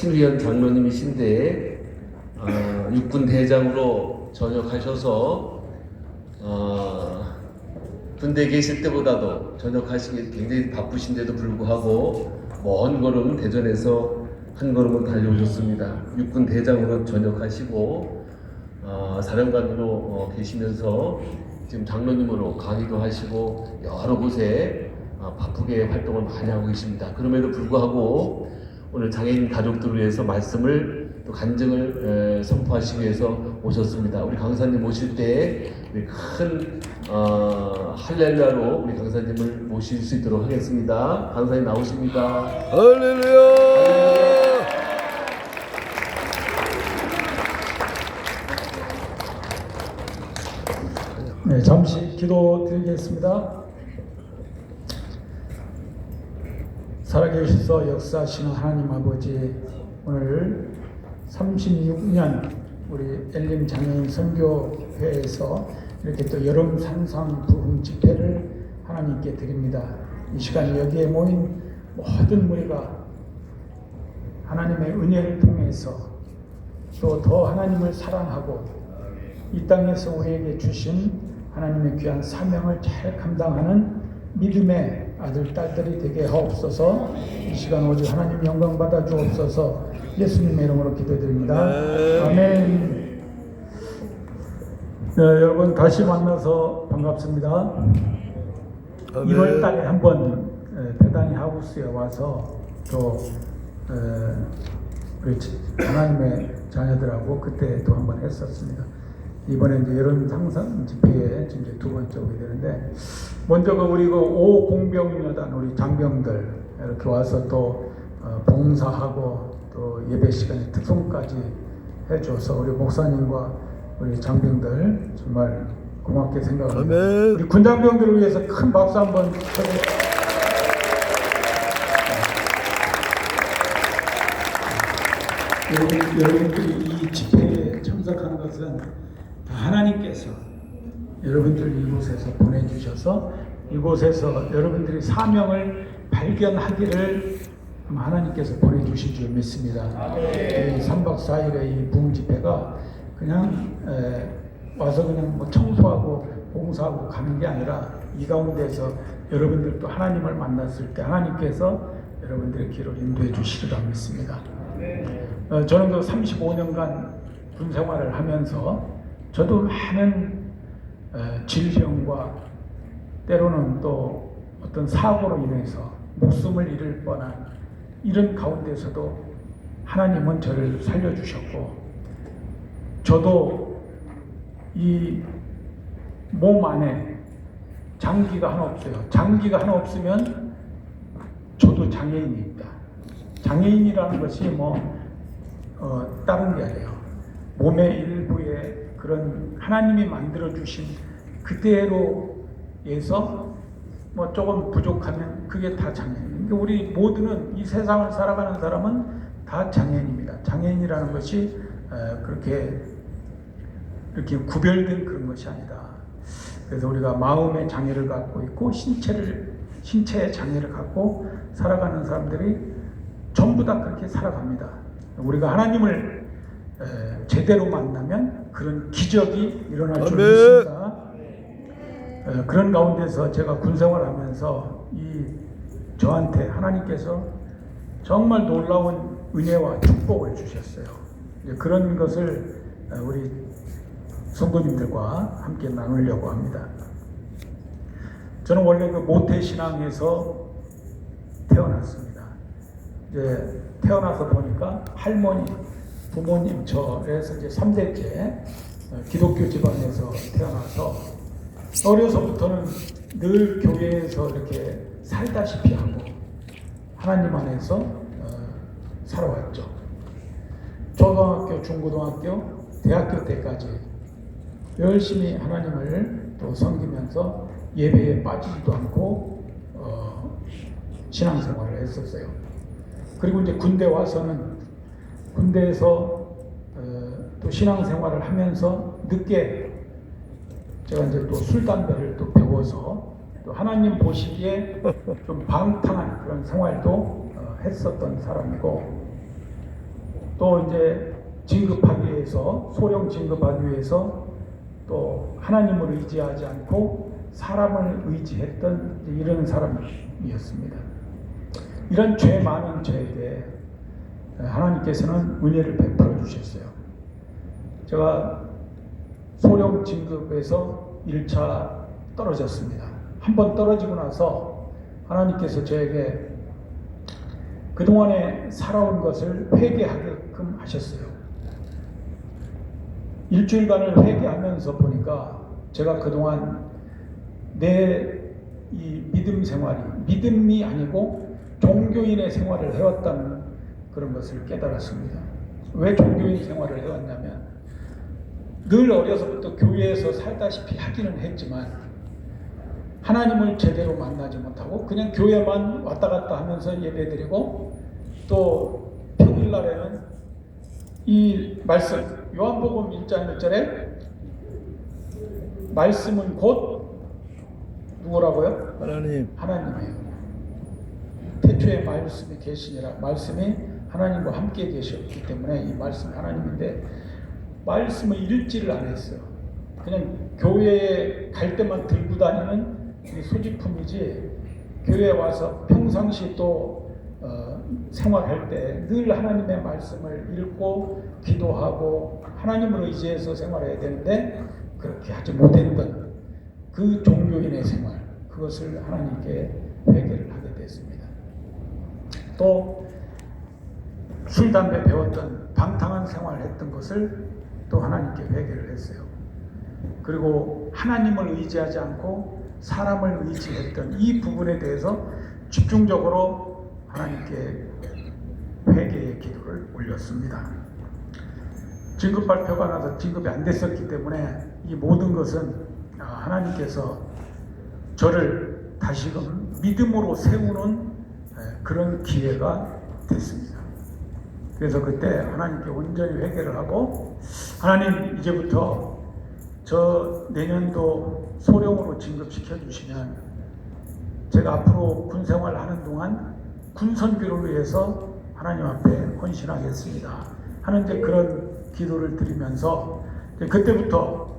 신휘현 장로님이신데 어, 육군 대장으로 전역하셔서 어, 군대 계실 때보다도 전역하시기 굉장히 바쁘신데도 불구하고 먼 걸음 대전에서 한 걸음은 달려오셨습니다. 육군 대장으로 전역하시고 어, 사령관으로 어, 계시면서 지금 장로님으로 강의도 하시고 여러 곳에 어, 바쁘게 활동을 많이 하고 계십니다. 그럼에도 불구하고 오늘 장애인 가족들을 위해서 말씀을 또 간증을 에, 선포하시기 위해서 오셨습니다. 우리 강사님 모실 때 큰 어, 할렐루야로 우리 강사님을 모실 수 있도록 하겠습니다. 강사님 나오십니다. 할렐루야! 네, 잠시 기도 드리겠습니다. 살아계셔서 역사하시는 하나님 아버지, 오늘 36년 우리 엘림 장애인 선교회에서 이렇게 또 여름 산상 부흥 집회를 하나님께 드립니다. 이 시간 여기에 모인 모든 무리가 하나님의 은혜를 통해서 또 더 하나님을 사랑하고 이 땅에서 우리에게 주신 하나님의 귀한 사명을 잘 감당하는 믿음의 아들, 딸들이 되게 하옵소서 이 시간 오직 하나님 영광 받아 주옵소서 예수님의 이름으로 기도드립니다. 네. 아멘. 네, 여러분 다시 만나서 반갑습니다. 1월 달에 한번 에, 대단히 하우스에 와서 또 에, 지- 하나님의 자녀들하고 그때 또 한번 했었습니다. 이번에 이제 여름 상상 집회에 지금 이제 두 번째 오게 되는데 먼저 그 우리 그 오공병여단 우리 장병들 이렇게 와서 또 어, 봉사하고 또 예배 시간에 특송까지 해줘서 우리 목사님과 우리 장병들 정말 고맙게 생각합니다. 아멘. 우리 군장병들을 위해서 큰 박수 한번 쳐주세요. 여러분, 여러분들이 이 집회에 참석하는 것은 다 하나님께서 여러분들 이곳에서 보내주셔서 이곳에서 여러분들이 사명을 발견하기를 하나님께서 보내주신 줄 믿습니다. 이 3박 4일의 이 부흥 집회가 그냥 에, 와서 그냥 뭐 청소하고 봉사하고 가는 게 아니라 이 가운데서 여러분들도 하나님을 만났을 때 하나님께서 여러분들의 길을 인도해 주시리라 믿습니다. 어, 저는 그 35년간 군 생활을 하면서 저도 많은 어, 질병과 때로는 또 어떤 사고로 인해서 목숨을 잃을 뻔한 이런 가운데서도 하나님은 저를 살려주셨고 저도 이 몸 안에 장기가 하나 없어요. 장기가 하나 없으면 저도 장애인입니다. 장애인이라는 것이 뭐 어, 다른 게 아니에요. 일부에 그런 하나님이 만들어 주신 그대로에서 뭐 조금 부족하면 그게 다 장애인. 그러니까 우리 모두는 이 세상을 살아가는 사람은 다 장애인입니다. 장애인이라는 것이 어, 그렇게 이렇게 구별된 그런 것이 아니다. 그래서 우리가 마음의 장애를 갖고 있고 신체를 신체의 장애를 갖고 살아가는 사람들이 전부 다 그렇게 살아갑니다. 우리가 하나님을 에, 제대로 만나면 그런 기적이 일어날 줄. 믿습니다. 에, 그런 가운데서 제가 군 생활 하면서 이 저한테 하나님께서 정말 놀라운 은혜와 축복을 주셨어요. 그런 것을 에, 우리 성도님들과 함께 나누려고 합니다. 저는 원래 그 모태 신앙에서 태어났습니다. 이제 태어나서 보니까 할머니, 부모님 저에서 이제 3대째 기독교 집안에서 태어나서 어려서부터는 늘 교회에서 이렇게 살다시피 하고 하나님 안에서 어, 살아왔죠. 초등학교, 중고등학교, 대학교 때까지 열심히 하나님을 또 섬기면서 예배에 빠지지도 않고 어, 신앙생활을 했었어요. 그리고 이제 군대 와서는 군대에서 어, 또 신앙생활을 하면서 늦게 제가 이제 또 술 담배를 또 배워서 또 하나님 보시기에 좀 방탕한 그런 생활도 어, 했었던 사람이고 또 이제 진급하기 위해서 소령 진급하기 위해서 또 하나님을 의지하지 않고 사람을 의지했던 이런 사람이었습니다. 이런 죄 많은 죄에게 하나님께서는 은혜를 베풀어 주셨어요. 제가 소령 진급에서 1차 떨어졌습니다. 한 번 떨어지고 나서 하나님께서 저에게 그동안에 살아온 것을 회개하게끔 하셨어요. 일주일간을 회개하면서 보니까 제가 그동안 내 이 믿음 생활이 믿음이 아니고 종교인의 생활을 해왔다는 그런 것을 깨달았습니다. 왜 종교인 생활을 해왔냐면 늘 어려서부터 교회에서 살다시피 하기는 했지만 하나님을 제대로 만나지 못하고 그냥 교회만 왔다 갔다 하면서 예배드리고 또 평일날에는 이 말씀 요한복음 1장 1절에 말씀은 곧 누구라고요? 하나님 하나님이에요. 태초에 말씀이 계시니라 말씀이 하나님과 함께 계셨기 때문에 이 말씀 하나님인데 말씀을 읽지를 안 했어요. 그냥 교회에 갈 때만 들고 다니는 이 소지품이지 교회에 와서 평상시 또 어, 생활할 때 늘 하나님의 말씀을 읽고 기도하고 하나님을 의지해서 생활해야 되는데 그렇게 하지 못했던 그 종교인의 생활 그것을 하나님께 회개를 하게 됐습니다. 또 술, 담배 배웠던 방탕한 생활을 했던 것을 또 하나님께 회개를 했어요. 그리고 하나님을 의지하지 않고 사람을 의지했던 이 부분에 대해서 집중적으로 하나님께 회개의 기도를 올렸습니다. 진급 발표가 나서 진급이 안 됐었기 때문에 이 모든 것은 아, 하나님께서 저를 다시금 믿음으로 세우는 에, 그런 기회가 됐습니다. 그래서 그때 하나님께 온전히 회개를 하고 하나님 이제부터 저 내년도 소령으로 진급시켜 주시면 제가 앞으로 군 생활하는 동안 군 선교를 위해서 하나님 앞에 헌신하겠습니다. 하는 이제 그런 기도를 드리면서 그때부터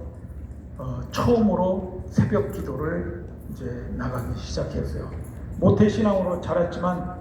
어, 처음으로 새벽 기도를 이제 나가기 시작했어요. 모태 신앙으로 자랐지만